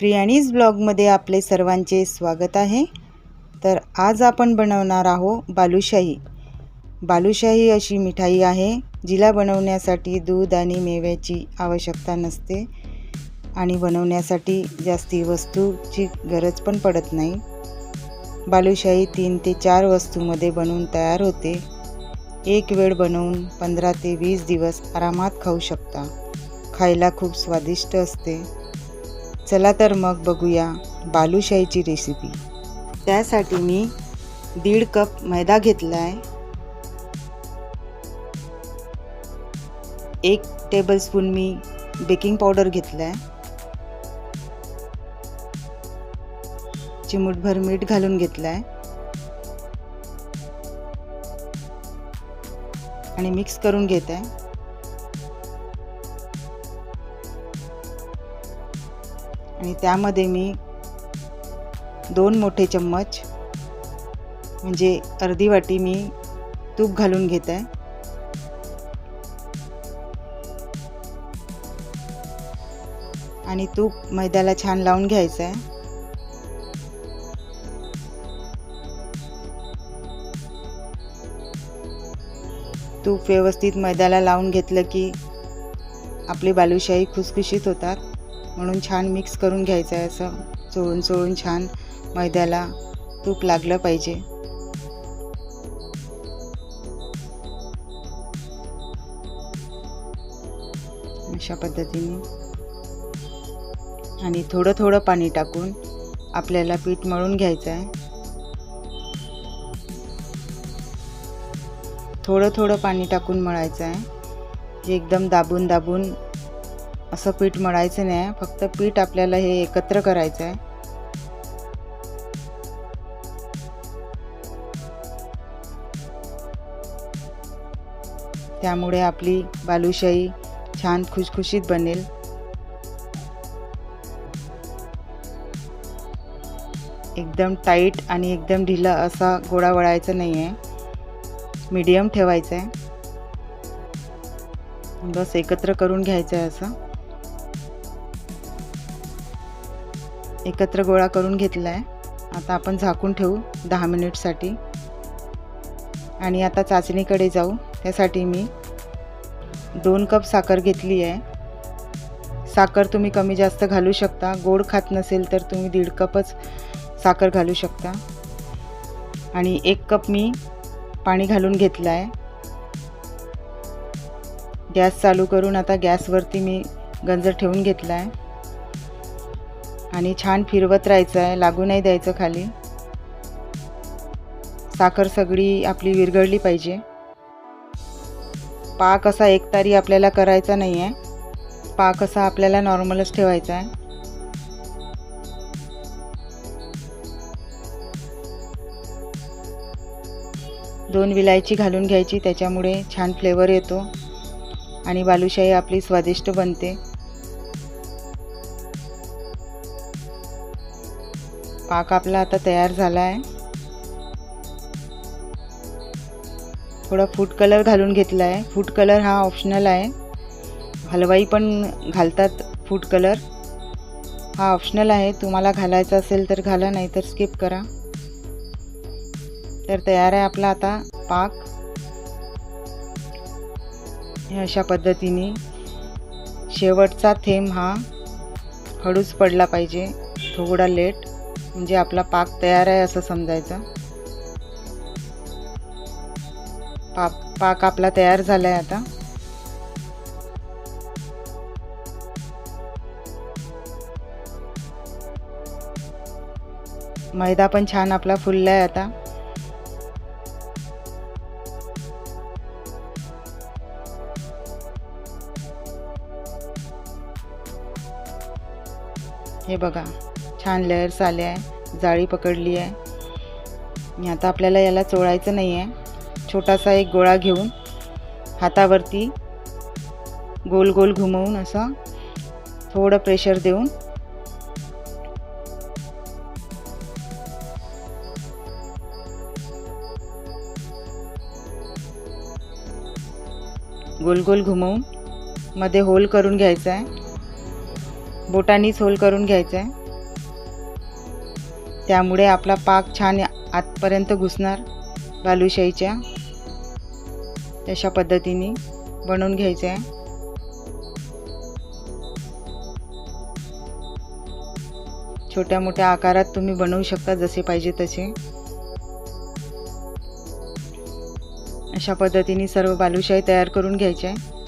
प्रियाणीज ब्लॉगमध्ये आपले सर्वांचे स्वागत आहे. तर आज आपण बनवणार आहोत बालुशाही. बालुशाही अशी मिठाई आहे जिला बनवण्यासाठी दूध आणि मेव्याची आवश्यकता नसते आणि बनवण्यासाठी जास्ती वस्तूची गरज पण पडत नाही. बालुशाही तीन ते चार वस्तूमध्ये बनवून तयार होते. एक वेळ बनवून पंधरा ते वीस दिवस आरामात खाऊ शकता. खायला खूप स्वादिष्ट असते. चला तर मग बघूया बालुशाहीची रेसिपी त्यासाठी मी दीड कप मैदा घेतला आहे एक टेबलस्पून मी बेकिंग पावडर घेतला आहे चिमूटभर मीठ घालून घेतलं आहे आणि मिक्स करून घेत. आहे आणि त्यामध्ये मी दोन मोठे चम्मच म्हणजे अर्धी वाटी मी तूप घालून घेत. आहे आणि तूप मैद्याला छान लावून घ्यायचं आहे तूप व्यवस्थित मैद्याला लावून घेतलं की आपली बालुशाही खुसखुशीत होतात. म्हणून छान मिक्स करून घ्यायचं आहे असं. चोळून चोळून छान मैद्याला तूप लागलं पाहिजे. अशा पद्धतीने. आणि थोडं थोडं पाणी टाकून आपल्याला पीठ मळून घ्यायचं आहे. थोडं थोडं पाणी टाकून मळायचं आहे. जे एकदम दाबून दाबून असं पीठ मळायचं नाही. फक्त पीठ आपल्याला हे एकत्र करायचं आहे. त्यामुळे आपली बालुशाही छान खुशखुशीत बनेल. एकदम टाईट आणि एकदम ढिला असा गोळा वळायचा नाही आहे मीडियम ठेवायचं आहे बस एकत्र करून घ्यायचं आहे असं. एकत्र गोळा करून घेतला आहे आता आपण झाकून ठेवू दहा मिनिटसाठी. आणि आता चाचणीकडे जाऊ. त्यासाठी मी दोन कप साखर घेतली आहे साखर तुम्ही कमी जास्त घालू शकता. गोड खात नसेल तर तुम्ही दीड कपच साखर घालू शकता. आणि एक कप मी पाणी घालून घेतलं आहे गॅस चालू करून आता गॅसवरती मी गंज ठेवून घेतला आहे आणि छान फिरवत राहायचं आहे लागू नाही द्यायचं खाली. साखर सगळी आपली विरघळली पाहिजे. पाक असा एकतारी आपल्याला करायचा नाही आहे पाक असा आपल्याला नॉर्मलच ठेवायचा आहे. दोन विलायची घालून घ्यायची त्याच्यामुळे छान फ्लेवर येतो. आणि बालुशाही आपली स्वादिष्ट बनते. पाक आपला आता तयार झाला आहे थोडा फूड कलर घालून घेतला आहे फूड कलर हा ऑप्शनल आहे. हलवाई पण घालतात फूड कलर हा ऑप्शनल आहे. तुम्हाला घालायचा असेल तर घाला नाही तर स्किप करा. तर तयार आहे आपला आता पाक. अशा पद्धतीने. शेवटचा थेंब हा हळूच पडला पाहिजे. थोडा लेट म्हणजे आपला पाक तयार आहे असं समजायचं. पाक पाक आपला तयार झाला आहे आता. मैदा पण छान आपला फुलला आहे आता. हे बघा. छान लेअर्स आले आहे जाळी पकडली आहे. आणि आता आपल्याला याला चोळायचं नाही आहे. छोटासा एक गोळा घेऊन हातावरती गोल गोल घुमवून असं थोडं प्रेशर देऊन गोल गोल घुमवून मध्ये होल करून घ्यायचा आहे. बोटानीच होल करून घ्यायचं आहे. त्यामुळे आपला पाक छान आतपर्यंत घुसणार बालुशाहीच्या. तशा पद्धतीने बनवून घ्यायचं आहे छोट्या मोठ्या आकारात तुम्ही बनवू शकता जसे पाहिजे तसे. अशा पद्धतीने सर्व बालुशाही तयार करून घ्यायचे. आहे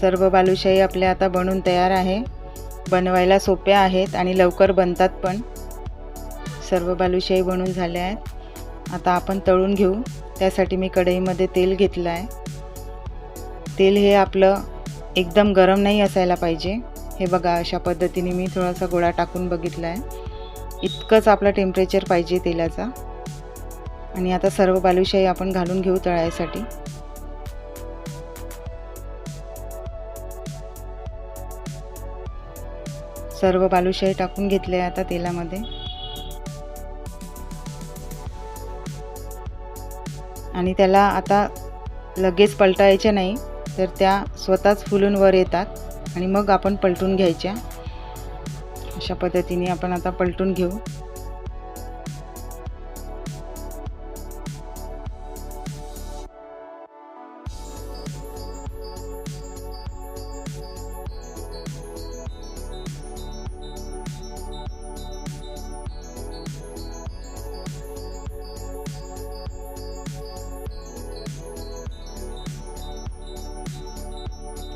सर्व बालुशाही आपल्या आता बनून तयार आहे. बनवायला सोप्या आहेत आणि लवकर बनतात पण. सर्व बालुशाही बनून झाल्या आहेत. आता आपण तळून घेऊ. त्यासाठी मी कढईमध्ये तेल घेतलं आहे तेल हे आपलं एकदम गरम नाही असायला पाहिजे. हे बघा अशा पद्धतीने मी थोडासा गोळा टाकून बघितला आहे इतकंच आपलं टेम्परेचर पाहिजे तेलाचा. आणि आता सर्व बालुशाही आपण घालून घेऊ तळायसाठी. सर्व बालुशाही टाकून घेतले आता तेलामध्ये. आणि त्याला आता लगेच पलटायच्या नाही तर त्या स्वतःच फुलून वर येतात आणि मग आपण पलटून घ्यायच्या. अशा पद्धतीने आपण आता पलटून घेऊ.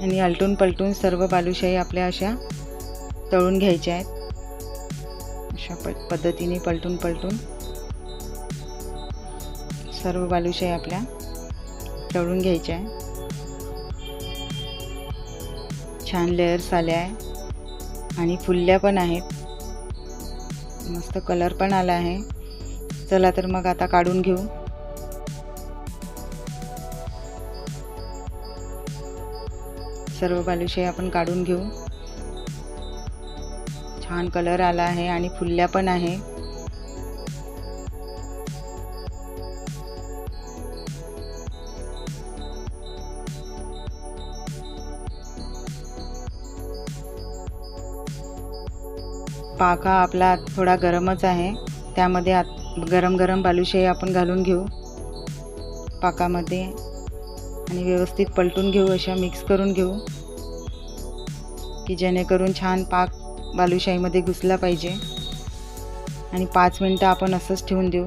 आणि आलटून पलटून सर्व बालुशाही आपल्या अशा तळून घ्यायच्या आहेत. अशा प पद्धतीने पलटून पलटून सर्व बालुशाही आपल्या तळून घ्यायच्या आहे छान लेअर्स आल्या आहे आणि फुलल्या पण आहेत. मस्त कलर पण आला आहे. चला तर मग आता काढून घेऊ. सर्व बालुशाही आपण काढून घेऊ. छान कलर आला आहे आणि फुलल्या पण आहे. पाक हा आपला थोडा गरमच आहे. त्यामध्ये आत गरम गरम बालुशाही आपण घालून घेऊ. पाकामध्ये. आणि व्यवस्थित पलटून घेऊ अशा मिक्स करून घेऊ की जेणेकरून छान पाक बालुशाहीमध्ये घुसला पाहिजे. आणि पाच मिनटं आपण असंच ठेवून देऊ.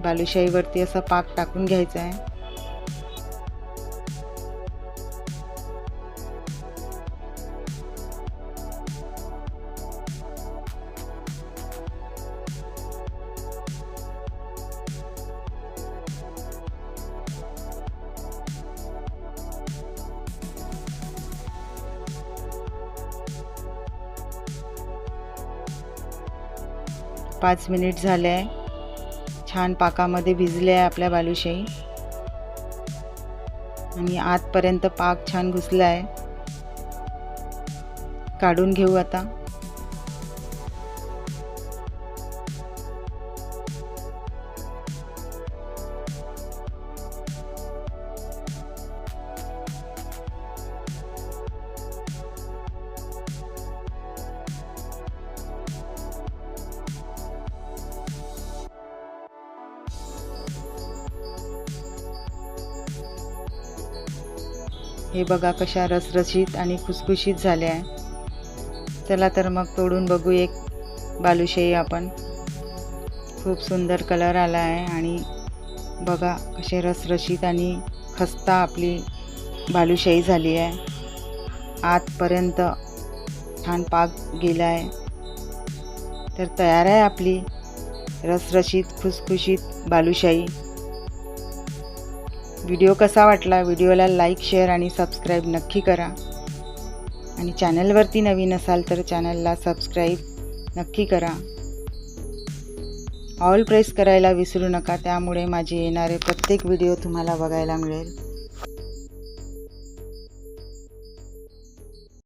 बालुशाहीवरती असा पाक टाकून घ्यायचा आहे. पाच मिनिट झाले आहे छान पाकामध्ये भिजले आहे आपल्या बालुशाही. आणि आतपर्यंत पाक छान घुसला आहे काढून घेऊ आता. हे बघा कशा रसरशीत आणि खुसखुशीत झाल्या आहे. चला तर मग तोडून बघू एक बालुशाही आपण. खूप सुंदर कलर आला आहे आणि बघा कसे रसरशीत आणि खस्ता आपली बालुशाही झाली आहे. आतपर्यंत छान पाक गेला आहे. तर तयार आहे आपली रसरशीत खुसखुशीत बालुशाही. व्हिडिओ कसा वाटला व्हिडिओला लाईक शेअर आणि सबस्क्राईब नक्की करा. आणि चॅनलवरती नवीन असाल तर चॅनलला सबस्क्राईब नक्की करा. ऑल प्रेस करायला विसरू नका त्यामुळे माझे येणारे प्रत्येक व्हिडिओ तुम्हाला बघायला मिळेल.